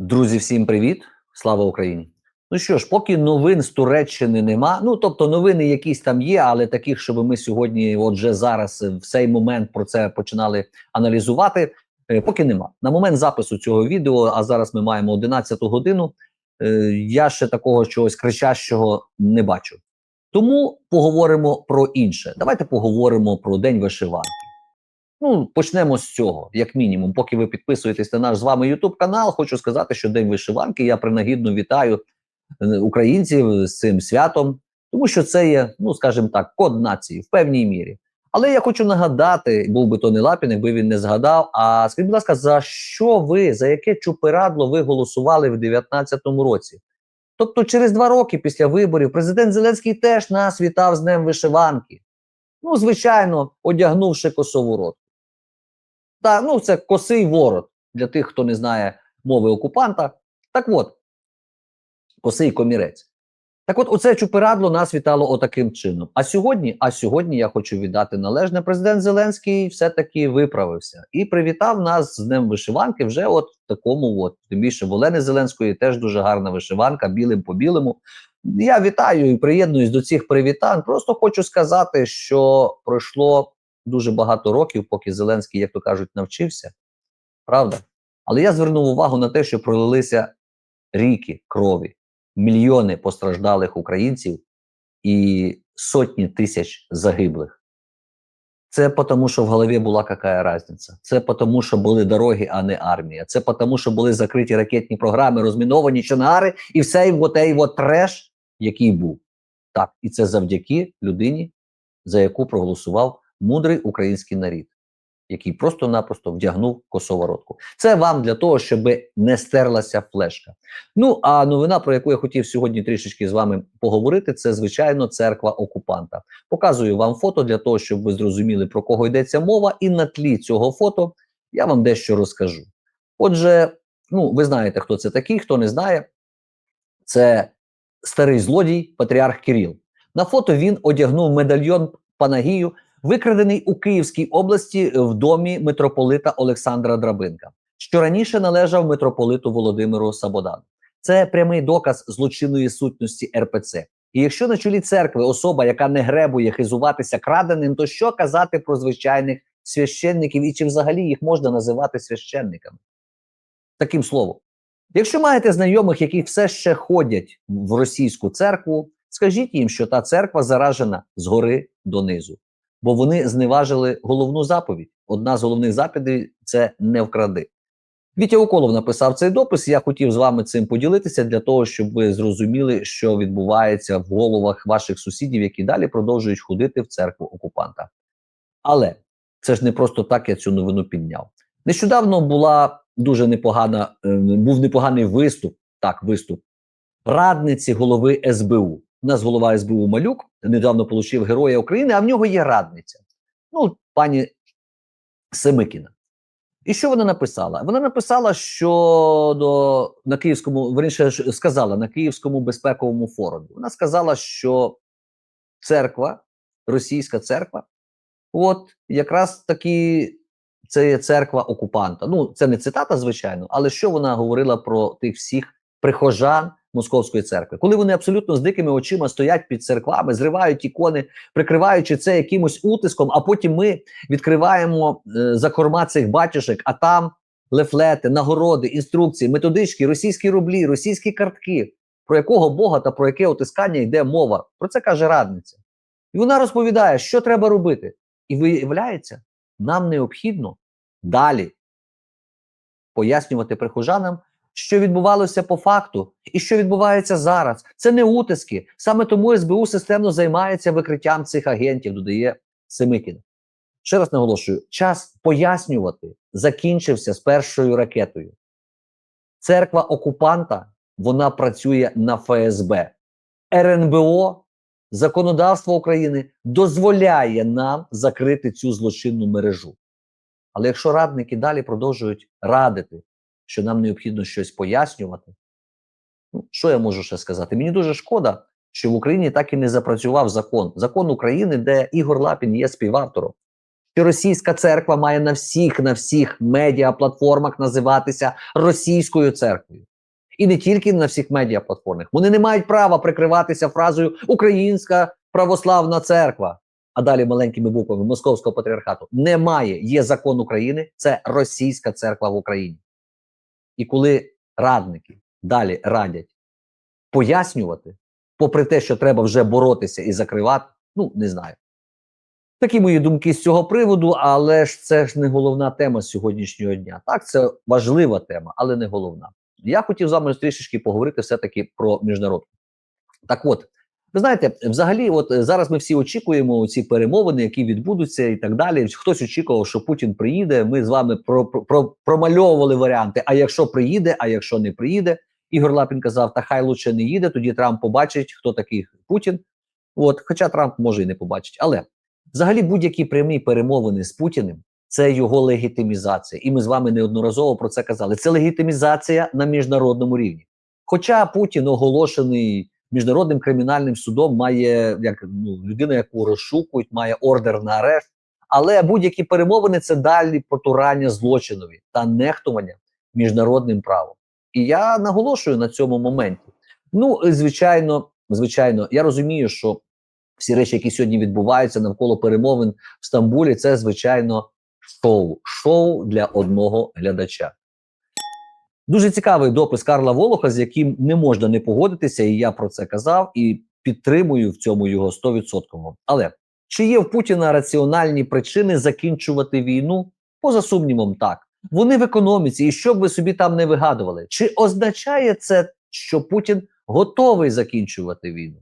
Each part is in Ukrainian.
Друзі, всім привіт! Слава Україні! Ну що ж, поки новин з Туреччини нема. Ну тобто новини якісь там є, але таких, щоб ми сьогодні, отже, зараз в цей момент про це починали аналізувати. е, Поки нема. На момент запису цього відео, а зараз ми маємо 11-ту годину. е, Я ще такого чогось кричащого не бачу. Тому поговоримо про інше. Давайте поговоримо про День вишиванки. Ну, почнемо з цього, як мінімум. Поки ви підписуєтесь на наш з вами YouTube канал, хочу сказати, що День вишиванки я принагідно вітаю е, українців з цим святом, тому що це є, ну скажімо так, код нації в певній мірі. Але я хочу нагадати, був би то не Лапін, якби він не згадав. А скажіть, будь ласка, за що ви, за яке чупирадло ви голосували в 2019 році? Тобто, через два роки після виборів президент Зеленський теж нас вітав з Днем вишиванки. Ну, звичайно, одягнувши косову рот. Та, ну, це косий ворот для тих, хто не знає мови окупанта. Так от, косий комірець. Так от, оце чупирадло нас вітало отаким чином. А сьогодні, а сьогодні я хочу віддати належне. Президент Зеленський все-таки виправився і привітав нас з Днем вишиванки вже от в такому, от тим більше в Олени Зеленської теж дуже гарна вишиванка, білим по білому. Я вітаю і приєднуюсь до цих привітань. Просто хочу сказати, що пройшло дуже багато років, поки Зеленський, як то кажуть, навчився. Правда? Але я звернув увагу на те, що пролилися ріки крові, мільйони постраждалих українців і сотні тисяч загиблих. Це тому, що в голові була яка різниця. Це тому, що були дороги, а не армія. Це тому, що були закриті ракетні програми, розміновані чонари і все отей от треш, який був. Так, і це завдяки людині, за яку проголосував мудрий український народ, який просто-напросто вдягнув косоворотку. Це вам для того, щоб не стерлася флешка. Ну а новина, про яку я хотів сьогодні трішечки з вами поговорити, це звичайно церква окупанта. Показую вам фото для того, щоб ви зрозуміли про кого йдеться мова, і на тлі цього фото я вам дещо розкажу. Отже, ну ви знаєте, хто це такий, хто не знає, це старий злодій, патріарх Кирил. На фото він одягнув медальйон Панагію, викрадений у Київській області в домі митрополита Олександра Драбинка, що раніше належав митрополиту Володимиру Сабодану. Це прямий доказ злочинної сутності РПЦ. І якщо на чолі церкви особа, яка не гребує хизуватися краденим, то що казати про звичайних священників і чи взагалі їх можна називати священниками? Таким словом. Якщо маєте знайомих, які все ще ходять в російську церкву, скажіть їм, що та церква заражена згори донизу, бо вони зневажили головну заповідь. Одна з головних заповідей це не вкради. Вітя Уколов написав цей допис. Я хотів з вами цим поділитися для того, щоб ви зрозуміли, що відбувається в головах ваших сусідів, які далі продовжують ходити в церкву окупанта. Але це ж не просто так я цю новину підняв. Нещодавно була дуже непогана, е, був непоганий виступ, так, виступ радниці голови СБУ. У нас голова СБУ Малюк недавно отримав Героя України, а в нього є радниця. Ну, пані Семикіна. І що вона написала? Вона написала, що до на Київському, верніше сказала на Київському безпековому форумі. Вона сказала, що церква, російська церква, от якраз таки це є церква окупанта. Ну, це не цитата, звичайно, але що вона говорила про тих всіх прихожан Московської церкви, коли вони абсолютно з дикими очима стоять під церквами, зривають ікони, прикриваючи це якимось утиском, а потім ми відкриваємо е, за корма цих батюшек, а там лефлети, нагороди, інструкції, методички, російські рублі, російські картки. Про якого Бога та про яке утискання йде мова? Про це каже радниця. І вона розповідає, що треба робити. І виявляється, нам необхідно далі пояснювати прихожанам, що відбувалося по факту і що відбувається зараз. Це не утиски. Саме тому СБУ системно займається викриттям цих агентів, додає Семикін. Ще раз наголошую: час пояснювати закінчився з першою ракетою. Церква окупанта вона працює на ФСБ. РНБО, законодавство України дозволяє нам закрити цю злочинну мережу. Але якщо радники далі продовжують радити, що нам необхідно щось пояснювати, ну, що я можу ще сказати? Мені дуже шкода, що в Україні так і не запрацював закон. Закон України, де Ігор Лапін є співавтором. Що російська церква має на всіх на всіх медіаплатформах називатися російською церквою. І не тільки на всіх медіаплатформах. Вони не мають права прикриватися фразою Українська православна церква. А далі маленькими буквами Московського патріархату немає. Є закон України, це російська церква в Україні. І коли радники далі радять пояснювати, попри те, що треба вже боротися і закривати, ну не знаю. Такі мої думки з цього приводу, але ж це ж не головна тема сьогоднішнього дня. Так, це важлива тема, але не головна. Я хотів з вами трішечки поговорити все-таки про міжнародку. Так от, ви знаєте, взагалі, от е, зараз ми всі очікуємо ці перемовини, які відбудуться, і так далі. Хтось очікував, що Путін приїде. Ми з вами про, про, про промальовували варіанти. А якщо приїде, а якщо не приїде, Ігор Лапін казав: та хай лучше не їде. Тоді Трамп побачить, хто такий Путін. От, хоча Трамп може і не побачить, але взагалі будь-які прямі перемовини з Путіним це його легітимізація. І ми з вами неодноразово про це казали. Це легітимізація на міжнародному рівні. Хоча Путін оголошений міжнародним кримінальним судом, має як ну, людина, яку розшукують, має ордер на арешт. Але будь-які перемовини це далі потурання злочинові та нехтування міжнародним правом. І я наголошую на цьому моменті. Ну, звичайно, звичайно, я розумію, що всі речі, які сьогодні відбуваються навколо перемовин в Стамбулі, це звичайно шоу. Шоу для одного глядача. Дуже цікавий допис Карла Волоха, з яким не можна не погодитися, і я про це казав, і підтримую в цьому його 100%. Але чи є в Путіна раціональні причини закінчувати війну? Поза сумнівом, так. Вони в економіці, і що б ви собі там не вигадували, чи означає це, що Путін готовий закінчувати війну?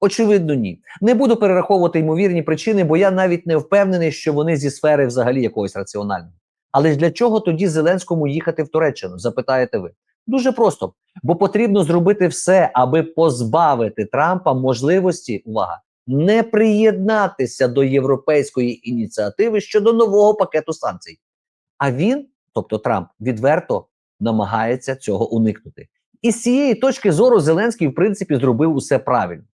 Очевидно, ні. Не буду перераховувати ймовірні причини, бо я навіть не впевнений, що вони зі сфери взагалі якогось раціонального. Але ж для чого тоді Зеленському їхати в Туреччину? Запитаєте ви? Дуже просто, бо потрібно зробити все, аби позбавити Трампа можливості увага не приєднатися до європейської ініціативи щодо нового пакету санкцій. А він, тобто Трамп, відверто намагається цього уникнути. І з цієї точки зору Зеленський, в принципі, зробив усе правильно.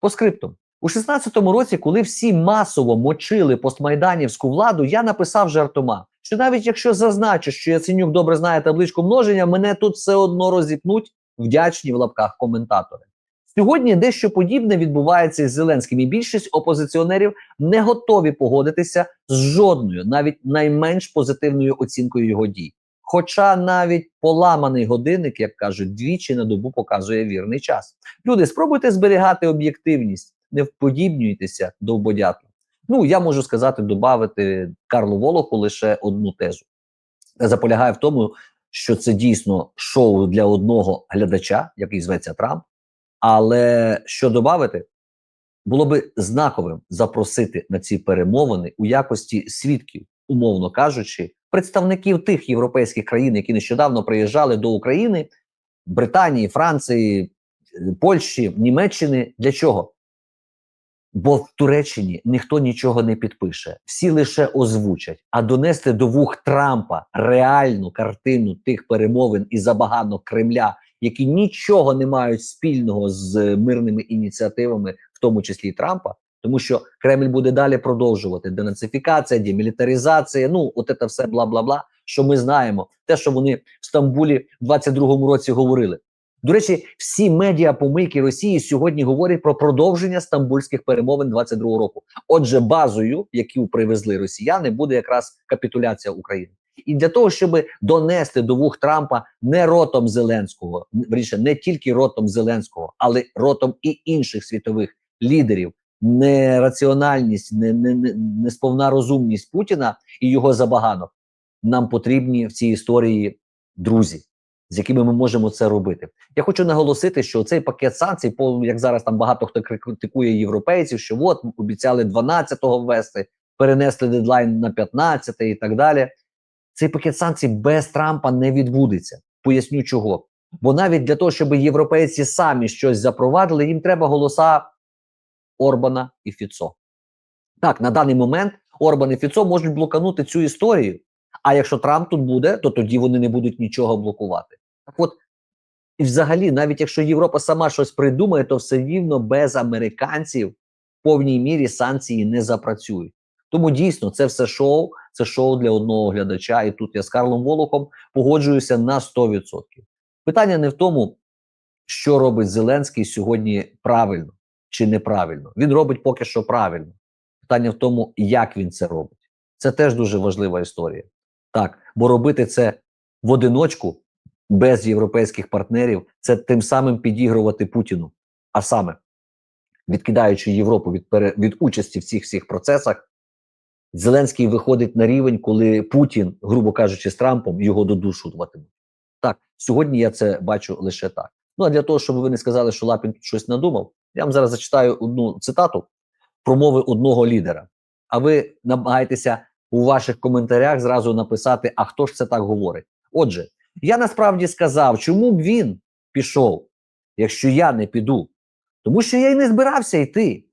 По скриптум. У 16-му році, коли всі масово мочили постмайданівську владу, я написав жартома, що навіть якщо зазначу, що Яценюк добре знає табличку множення, мене тут все одно розіпнуть вдячні в лапках коментатори. Сьогодні дещо подібне відбувається із Зеленським, і більшість опозиціонерів не готові погодитися з жодною, навіть найменш позитивною оцінкою його дій. Хоча навіть поламаний годинник, як кажуть, двічі на добу показує вірний час. Люди, спробуйте зберігати об'єктивність, не вподібнюйтеся до вбодяту. Ну я можу сказати, додати Карлу Волоху лише одну тезу. Я заполягаю в тому, що це дійсно шоу для одного глядача, який зветься Трамп. Але що додати, було би знаковим запросити на ці перемовини у якості свідків, умовно кажучи, представників тих європейських країн, які нещодавно приїжджали до України, Британії, Франції, Польщі, Німеччини. Для чого? Бо в Туреччині ніхто нічого не підпише, всі лише озвучать, а донести до вух Трампа реальну картину тих перемовин і забаганок Кремля, які нічого не мають спільного з мирними ініціативами, в тому числі Трампа, тому що Кремль буде далі продовжувати денацифікація, демілітаризація. Ну, от це все бла бла бла. Що ми знаємо, те, що вони в Стамбулі в 22-му році говорили. До речі, всі медіапомийки Росії сьогодні говорять про продовження стамбульських перемовин 22-го року. Отже, базою, яку привезли росіяни, буде якраз капітуляція України. І для того, щоб донести до вух Трампа не ротом Зеленського, вірніше, не тільки ротом Зеленського, але ротом і інших світових лідерів, нераціональність, не, не, не, несповна розумність Путіна і його забаганок, нам потрібні в цій історії друзі з якими ми можемо це робити. Я хочу наголосити, що цей пакет санкцій, як зараз там багато хто критикує європейців, що от обіцяли 12-го ввести, перенесли дедлайн на 15 і так далі. Цей пакет санкцій без Трампа не відбудеться. Поясню чого. Бо навіть для того, щоб європейці самі щось запровадили, їм треба голоса Орбана і Фіцо. Так, на даний момент Орбан і Фіцо можуть блоканути цю історію. А якщо Трамп тут буде, то тоді вони не будуть нічого блокувати. Так от, і взагалі, навіть якщо Європа сама щось придумає, то все рівно без американців в повній мірі санкції не запрацюють. Тому дійсно це все шоу, це шоу для одного глядача. І тут я з Карлом Волохом погоджуюся на 100%. Питання не в тому, що робить Зеленський сьогодні правильно чи неправильно. Він робить поки що правильно. Питання в тому, як він це робить. Це теж дуже важлива історія. Так, бо робити це в одиночку без європейських партнерів, це тим самим підігрувати Путіну. А саме, відкидаючи Європу від, від участі в цих всіх процесах, Зеленський виходить на рівень, коли Путін, грубо кажучи, з Трампом його додушуватимуть. Так, сьогодні я це бачу лише так. Ну а для того, щоб ви не сказали, що Лапін тут щось надумав, я вам зараз зачитаю одну цитату промови одного лідера. А ви намагаєтеся у ваших коментарях зразу написати, а хто ж це так говорить. Отже, я насправді сказав, чому б він пішов, якщо я не піду. Тому що я й не збирався йти.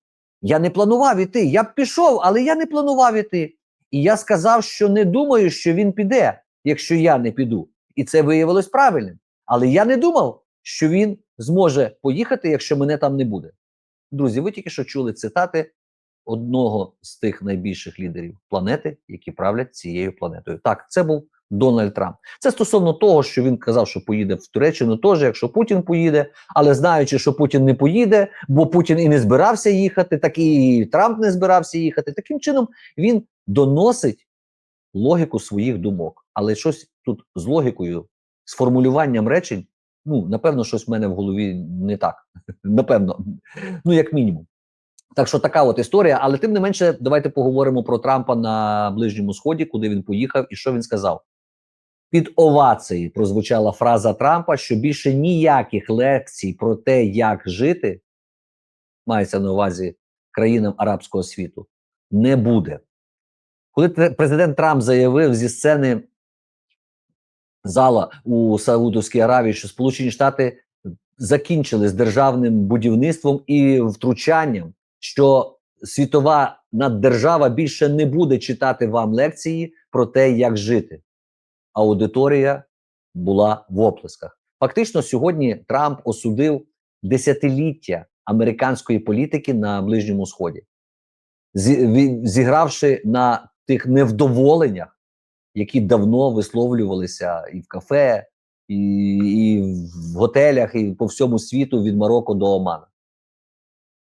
Я не планував іти. Я б пішов, але я не планував іти. І я сказав, що не думаю, що він піде, якщо я не піду. І це виявилось правильним. Але я не думав, що він зможе поїхати, якщо мене там не буде. Друзі, ви тільки що чули цитати одного з тих найбільших лідерів планети, які правлять цією планетою. Так, це був Дональд Трамп. Це стосовно того, що він казав, що поїде в Туреччину, теж якщо Путін поїде, але знаючи, що Путін не поїде, бо Путін і не збирався їхати, так і Трамп не збирався їхати. Таким чином він доносить логіку своїх думок. Але щось тут з логікою, з формулюванням речень, ну напевно, щось в мене в голові не так. Напевно, ну як мінімум. Так що така от історія, але тим не менше, давайте поговоримо про Трампа на Ближньому Сході, куди він поїхав і що він сказав. Під овації прозвучала фраза Трампа, що більше ніяких лекцій про те, як жити, мається на увазі країнам арабського світу, не буде. Коли президент Трамп заявив зі сцени зала у Саудовській Аравії, що Сполучені Штати закінчили з державним будівництвом і втручанням, що світова наддержава більше не буде читати вам лекції про те, як жити. Аудиторія була в оплесках. Фактично, сьогодні Трамп осудив десятиліття американської політики на Ближньому Сході, зігравши на тих невдоволеннях, які давно висловлювалися і в кафе, і, і в готелях, і по всьому світу від Марокко до Омана.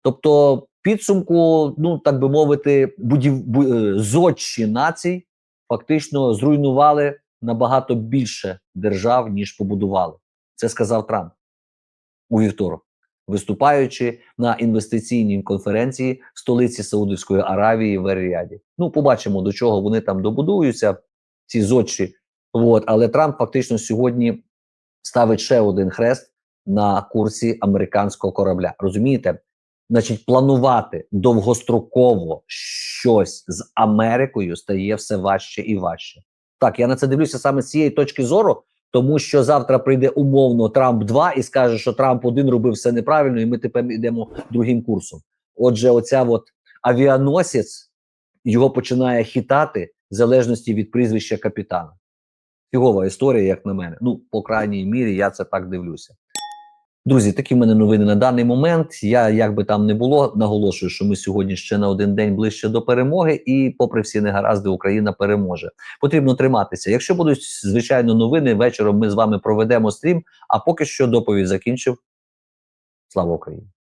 Тобто, підсумку, ну так би мовити, будів бу, зодчі націй фактично зруйнували набагато більше держав, ніж побудували. Це сказав Трамп у вівторок, виступаючи на інвестиційній конференції в столиці Саудівської Аравії в Ер-Ріаді. Ну, побачимо, до чого вони там добудуються, ці зодчі. От, але Трамп фактично сьогодні ставить ще один хрест на курсі американського корабля. Розумієте? Значить, планувати довгостроково щось з Америкою стає все важче і важче. Так, я на це дивлюся саме з цієї точки зору, тому що завтра прийде умовно Трамп 2 і скаже, що Трамп 1 робив все неправильно, і ми тепер йдемо другим курсом. Отже, оця от авіаносець його починає хитати в залежності від прізвища капітана. Фігова історія, як на мене. Ну, по крайній мірі, я це так дивлюся. Друзі, такі в мене новини на даний момент. Я як би там не було, наголошую, що ми сьогодні ще на один день ближче до перемоги, і, попри всі негаразди, Україна переможе. Потрібно триматися. Якщо будуть звичайно новини, вечором ми з вами проведемо стрім. А поки що доповідь закінчив. Слава Україні!